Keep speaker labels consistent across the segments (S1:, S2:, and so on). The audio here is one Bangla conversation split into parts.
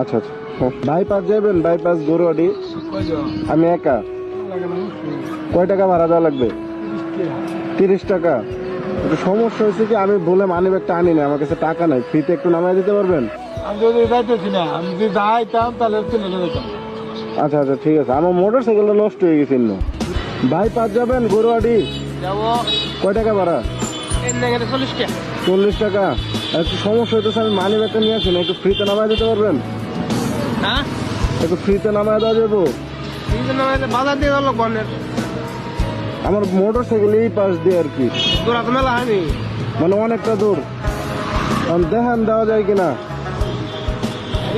S1: আচ্ছা আচ্ছা। বাইপাস যাবেন বাইপাস গরুয়াডি। আমি একা। কয় টাকা ভাড়া দেওয়া লাগবে? তিরিশ টাকা। একটু সমস্যা হয়েছে কি আমি বলে মানি ব্যাগটা আনি না আমার কাছে টাকা নাই। ফ্রিতে একটু নামাই দিতে পারবেন?
S2: আমি যদি যাইতেছি না আমি যদি যাইতাম তাহলে
S1: আচ্ছা আচ্ছা ঠিক আছে। আমার মোটর সাইকেলটা নষ্ট হয়ে গেছিল বাইপাস যাবেন গরুয়াডি? কয় টাকা ভাড়া?
S2: চল্লিশ টাকা।
S1: একটু সমস্যা হইতেছে আমি মানি ব্যাগটা নিয়ে আসুন একটু ফ্রিতে নামাই দিতে পারবেন?
S2: হ্যাঁ?
S1: একটু ফ্রিতে নামাই দেওয়া যাব?
S2: বাজার দিয়ে গেল
S1: আমার মোটর সাইকেল এই পাশ দিয়ে আর কি।
S2: দূরা তো মেলা হয়নি?
S1: মানে অনেকটা দূর। দেখান দেওয়া যায় কিনা।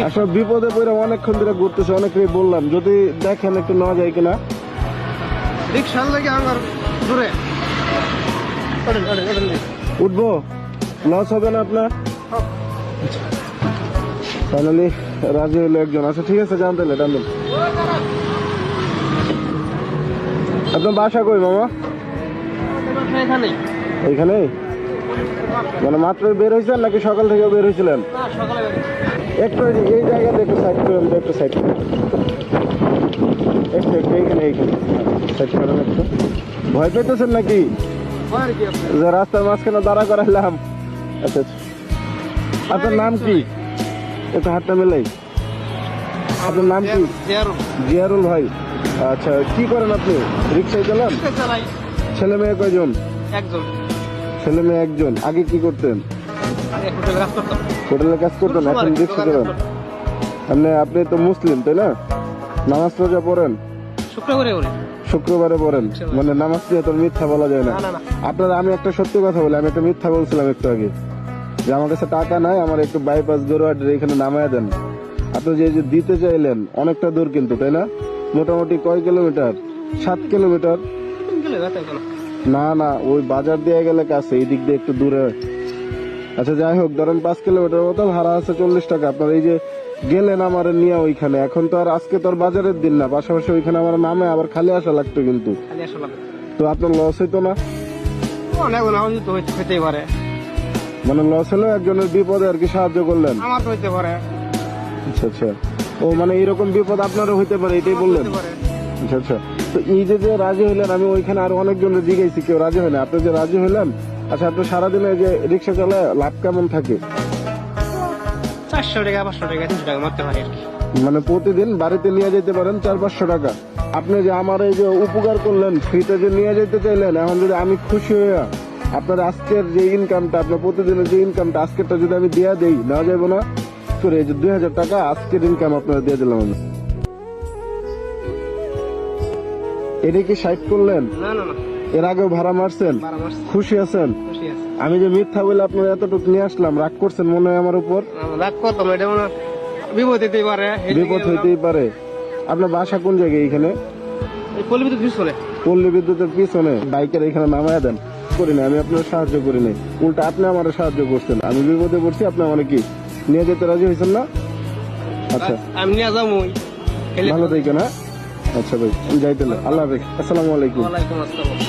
S1: আসলে বিপদে পড়ে অনেকক্ষণ ধরে ঘুরতেছে অনেকেই বললাম। যদি দেখেন একটু নেওয়া যায় কিনা।
S2: রিক্সার লাগে আমার দূরে।
S1: উঠবো? লস হবে না আপনার। ফাইনালি রাজি হলো একজন। আচ্ছা ঠিক আছে জানতে হলে টান। আপনার বাসা কই মামা? এইখানে? মানে মাত্র বের হয়েছেন নাকি সকাল থেকে বের হয়েছিলেন। একটু এই- জায়গাতে একটু সাইড করেন একটু সাইড করেন। একটু একটু এইখানে এইখানে। সাইড করেন একটু। ভয় পেতেছেন নাকি? যে রাস্তার মাঝখানে দাঁড়া করাইলাম। আচ্ছা আচ্ছা। আপনার নাম কি? একটু হাতটা মেলাই। আপনার নাম কি?
S2: জিয়ারু।
S1: জিয়ারুল। ভাই। আচ্ছা কি করেন আপনি? রিক্সায় চালান? ছেলে মেয়ে কয়জন?
S2: একজন।
S1: ছেলে মেয়ে একজন। আগে কি করতেন?
S2: হোটেলে কাজ
S1: করতেন এখন রিক্সা চালান।
S2: কাজ
S1: আপনি আপনি তো মুসলিম তাই না? নামাজ রোজা পড়েন?
S2: শুক্রবারে
S1: শুক্রবারে পড়েন? মানে নামাজ নিয়ে তো মিথ্যা বলা যায় না। আপনার আমি একটা সত্যি কথা বলি আমি একটা মিথ্যা বলছিলাম একটু আগে। যে আমার কাছে টাকা নাই আমার একটু বাইপাস গরুয়াটের এখানে নামায় দেন। আপনি যে যে দিতে চাইলেন অনেকটা দূর কিন্তু তাই না? মোটামুটি কয় কিলোমিটার? সাত কিলোমিটার? না না ওই বাজার দিয়ে গেলে কাছে এই দিক দিয়ে একটু দূরে। আচ্ছা যাই হোক ধরেন পাঁচ কিলোমিটার মতো ভাড়া আছে চল্লিশ টাকা। আপনার এই যে গেলেন আমার নিয়ে ওইখানে এখন তো আর আজকে তো আর বাজারের দিন না পাশাপাশি ওইখানে আমার নামে আবার খালি আসা লাগতো কিন্তু। তো আপনার লস হইতো না?
S2: অনেক হইতে পারে।
S1: মানে লস হলেও একজনের বিপদে আর কি সাহায্য করলেন।
S2: আমার হইতে পারে।
S1: আচ্ছা আচ্ছা। ও মানে এরকম বিপদ আপনারও হইতে পারে এটাই বললেন? আচ্ছা আচ্ছা। তো এই যে যে রাজি হইলেন আমি ওইখানে আরও অনেকজনের জিজ্ঞাসি কেউ রাজি হয় না আপনি যে রাজি হইলেন আচ্ছা আপনি সারাদিনে যে রিক্সা চালায় লাভ কেমন থাকে?
S2: চারশো টাকা পাঁচশো টাকা তিনশো টাকা মারতে পারি আর কি।
S1: মানে প্রতিদিন বাড়িতে নিয়ে যেতে পারেন চার পাঁচশো টাকা। আপনি যে আমার এই যে উপকার করলেন ফ্রিতে যে নিয়ে যেতে চাইলেন এখন যদি আমি খুশি হয়ে আপনার আজকের যে ইনকামটা আপনার প্রতিদিনের যে ইনকামটা আজকেরটা যদি আমি দিয়ে দেই নেওয়া যাবে না? করে এই যে দুই হাজার টাকা আজকের ইনকাম আপনারা দিয়ে দিলাম আমি। এটা কি সাইড করলেন? এর আগেও ভাড়া মারছেন? খুশি আছেন? আমি যে মিথ্যা বলে আপনার এতটুকু নিয়ে আসলাম রাগ করছেন মনে হয় আমার উপর?
S2: রাগ করতাম এটা মনে বিপদ হইতেই পারে
S1: বিপদ হইতেই পারে। আপনার বাসা কোন জায়গায় এখানে
S2: পল্লী বিদ্যুৎ পিছনে।
S1: পল্লী বিদ্যুতের পিছনে। বাইকের এখানে নামায় দেন। করি না আমি আপনার সাহায্য করি নাই। উল্টা আপনি আমার সাহায্য করছেন আমি বিপদে পড়ছি আপনি আমার কি নিয়ে যেতে রাজি হয়েছেন না? আচ্ছা।
S2: আমি নিয়ে যাব।
S1: ভালো দেখে না আচ্ছা ভাই যাইতে আল্লাহ হাফিজ। আসসালামু আলাইকুম।
S2: ওয়ালাইকুম আসসালাম।